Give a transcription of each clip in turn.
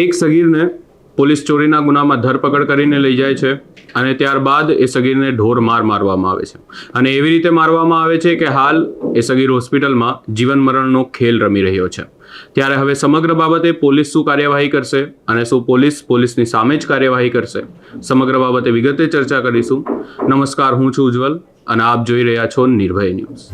એક સગીરને પોલીસ ચોરીના ગુનામાં ધરપકડ કરીને લઈ જાય છે અને ત્યારબાદ એ સગીરને ઢોર માર મારવામાં આવે છે. અને એવી રીતે મારવામાં આવે છે કે હાલ એ સગીર હોસ્પિટલમાં જીવન મરણનો ખેલ રમી રહ્યો છે. ત્યારે હવે સમગ્ર બાબતે પોલીસ શું કાર્યવાહી કરશે અને શું પોલીસ પોલીસની સામે જ કાર્યવાહી કરશે, સમગ્ર બાબતે વિગતે ચર્ચા કરીશું. નમસ્કાર, હું છું ઉજ્જવલ અને આપ જોઈ રહ્યા છો નિર્ભય ન્યૂઝ.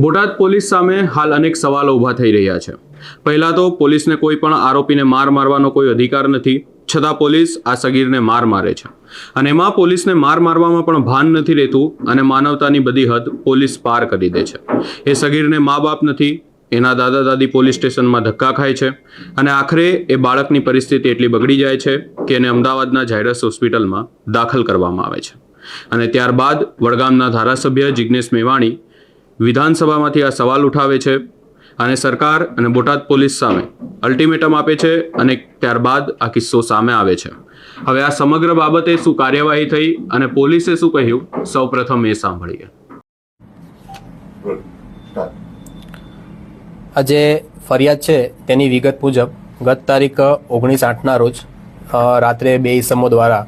બોટાદ પોલીસ સામે હાલ અનેક સવાલો ઊભા થઈ રહ્યા છે. પહેલા તો પોલીસને કોઈ પણ આરોપીને માર મારવાનો કોઈ અધિકાર નથી. છતાં પોલીસ આ સગીરને માર મારે છે. અને એમાં પોલીસને માર મારવામાં પણ ભાન નથી રહેતું અને માનવતાની બધી હદ પોલીસ પાર કરી દે છે. એ સગીરને મા બાપ નથી, એના દાદા દાદી પોલીસ સ્ટેશનમાં ધક્કા ખાય છે અને આખરે એ બાળકની પરિસ્થિતિ એટલી બગડી જાય છે કે એને અમદાવાદના ઝાયડસ હોસ્પિટલમાં દાખલ કરવામાં આવે છે. અને ત્યારબાદ વડગામના ધારાસભ્ય જિજ્ઞેશ મેવાણી વિધાનસભામાંથી આ સવાલ ઉઠાવે છે અને સરકાર અને બોટાદ પોલીસ સામે અલ્ટિમેટમ આપે છે અને ત્યારબાદ આ કિસ્સો સામે આવે છે. હવે આ સમગ્ર બાબતે શું કાર્યવાહી થઈ અને પોલીસે શું કહ્યું? સૌપ્રથમ એ સાંભળીએ. આજે ફરિયાદ છે તેની વિગત મુજબ ગત તારીખ ઓગણીસ આઠના રોજ રાત્રે બે ઇસમો દ્વારા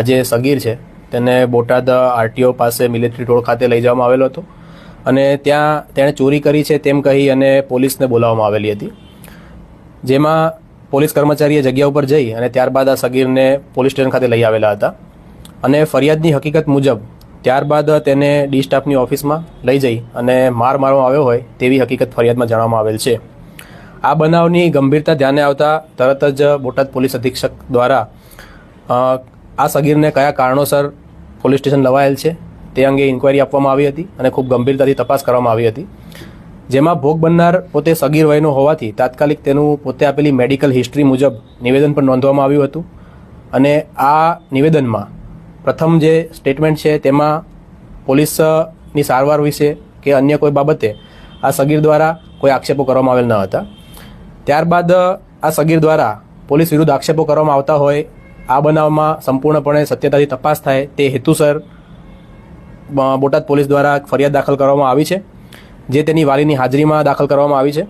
આજે સગીર છે તેને બોટાદ આરટીઓ પાસે મિલિટરી ટોળ ખાતે લઈ જવામાં આવેલો હતો. અને ત્યાં તેણે ચોરી કરી છે તેમ કહી અને પોલીસને બોલાવવામાં આવેલી હતી. જેમાં પોલીસ કર્મચારીએ જગ્યા ઉપર જઈ અને ત્યારબાદ આ સગીરને પોલીસ સ્ટેશન ખાતે લઈ આવેલા હતા અને ફરિયાદની હકીકત મુજબ ત્યારબાદ તેને ડી સ્ટાફની ઓફિસમાં લઈ જઈ અને માર મારવામાં આવ્યો હોય તેવી હકીકત ફરિયાદમાં જણાવવામાં આવેલ છે. આ બનાવની ગંભીરતા ધ્યાને આવતા તરત જ બોટાદ પોલીસ અધિક્ષક દ્વારા આ સગીરને કયા કારણોસર પોલીસ સ્ટેશન લવાયેલ છે? તે અંગે ઇન્કવાયરી આપવામાં આવી હતી અને ખૂબ ગંભીરતાથી તપાસ કરવામાં આવી હતી. જેમાં ભોગ બનનાર પોતે સગીર વયનો હોવાથી તાત્કાલિક તેનું પોતે આપેલી મેડિકલ હિસ્ટ્રી મુજબ નિવેદન પણ નોંધવામાં આવ્યું હતું. અને આ નિવેદનમાં પ્રથમ જે સ્ટેટમેન્ટ છે તેમાં પોલીસની સારવાર વિશે કે અન્ય કોઈ બાબતે આ સગીર દ્વારા કોઈ આક્ષેપો કરવામાં આવેલ ન હતા. ત્યારબાદ આ સગીર દ્વારા પોલીસ વિરુદ્ધ આક્ષેપો કરવામાં આવતા હોય, આ બનાવમાં સંપૂર્ણપણે સત્યતાથી તપાસ થાય તે હેતુસર બોટાદ પોલીસ દ્વારા ફરિયાદ દાખલ કરવામાં આવી છે, જે તેની વાલીની હાજરીમાં દાખલ કરવામાં આવી છે.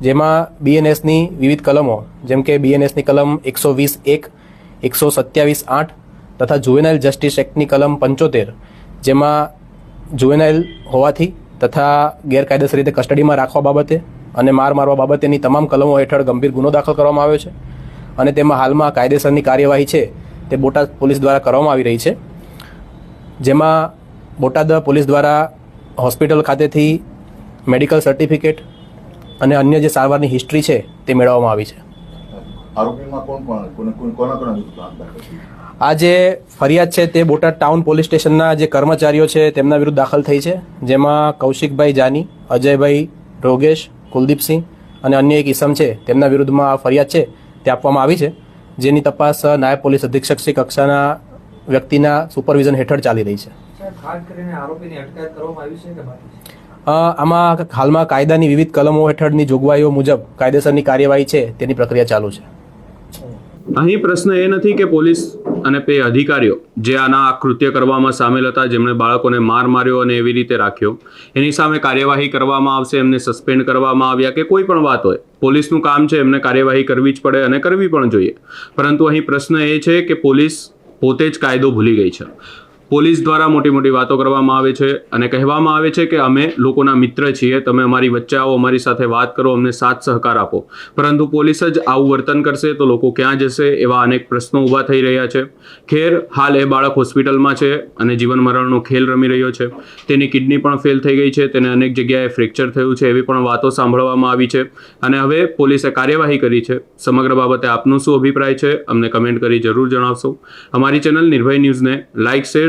જેમાં બીએનએસની વિવિધ કલમો, જેમ કે બીએનએસની કલમ એકસો વીસ એક, એકસો સત્યાવીસ આઠ તથા જુવેનાઇલ જસ્ટિસ એક્ટની કલમ પંચોતેર, જેમાં જુવેનાઇલ હોવાથી તથા ગેરકાયદેસર રીતે કસ્ટડીમાં રાખવા બાબતે અને માર મારવા બાબતેની તમામ કલમો હેઠળ ગંભીર ગુનો દાખલ કરવામાં આવ્યો છે અને તેમાં હાલમાં કાયદેસરની કાર્યવાહી છે તે બોટાદ પોલીસ દ્વારા કરવામાં આવી રહી છે. જેમાં બોટાદ પોલીસ દ્વારા હોસ્પિટલ ખાતેથી મેડિકલ સર્ટિફિકેટ અને અન્ય જે સારવારની હિસ્ટ્રી છે તે મેળવવામાં આવી છે. આ જે ફરિયાદ છે તે બોટાદ ટાઉન પોલીસ સ્ટેશનના જે કર્મચારીઓ છે તેમના વિરુદ્ધ દાખલ થઈ છે જેમાં કૌશિકભાઈ જાની અજયભાઈ રોગેશ કુલદીપસિંહ અને અન્ય એક ઇસમ છે તેમના વિરુદ્ધમાં આ ફરિયાદ છે તે આપવામાં આવી છે જેની તપાસ નાયબ પોલીસ અધિક્ષક શ્રી કક્ષાના વ્યક્તિના સુપરવિઝન હેઠળ ચાલી રહી છે. સાહેબ, ખાસ કરીને આરોપીની અટકાયત કરવામાં આવી છે કે બાકી છે? અ, આમાં હાલમાં કાયદાની વિવિધ કલમો હેઠળની જોગવાઈઓ મુજબ કાયદેસરની કાર્યવાહી છે તેની પ્રક્રિયા ચાલુ છે. અહીં પ્રશ્ન એ નથી કે પોલીસ અને પે અધિકારીઓ જે આના આ કૃત્ય કરવામાં સામેલ હતા જેમણે બાળકોને માર માર્યો અને એવી રીતે રાખ્યો એની સામે કાર્યવાહી કરવામાં આવશે એમને સસ્પેન્ડ કરવામાં આવ્યા કે કોઈ પણ વાત હોય. પોલીસનું કામ છે એમને કાર્યવાહી કરવી જ પડે અને કરવી પણ જોઈએ. પરંતુ અહીં પ્રશ્ન એ છે કે પોલીસ પોતે જ કાયદો ભૂલી ગઈ છે. પોલીસ દ્વારા મોટી મોટી વાતો કરવામાં આવે છે અને કહેવામાં આવે છે કે અમે લોકોના મિત્ર છીએ, તમે અમારી વચ્ચે આવો, અમારી સાથે વાત કરો, અમને સાથ સહકાર આપો. પરંતુ પોલીસ જ આવું વર્તન કરશે તો લોકો ક્યાં જશે એવા અનેક પ્રશ્નો ઊભા થઈ રહ્યા છે. ખેર હાલ એ બાળક હોસ્પિટલમાં છે અને જીવન મરણનો ખેલ રમી રહ્યો છે. તેની કિડની પણ ફેલ થઈ ગઈ છે, તેને અનેક જગ્યાએ ફ્રેક્ચર થયું છે એવી પણ વાતો સાંભળવામાં આવી છે. અને હવે પોલીસે કાર્યવાહી કરી છે. સમગ્ર બાબતે આપનો શું અભિપ્રાય છે, અમને કમેન્ટ કરી જરૂર જણાવશો. અમારી ચેનલ નિર્ભય ન્યૂઝને લાઇક, શેર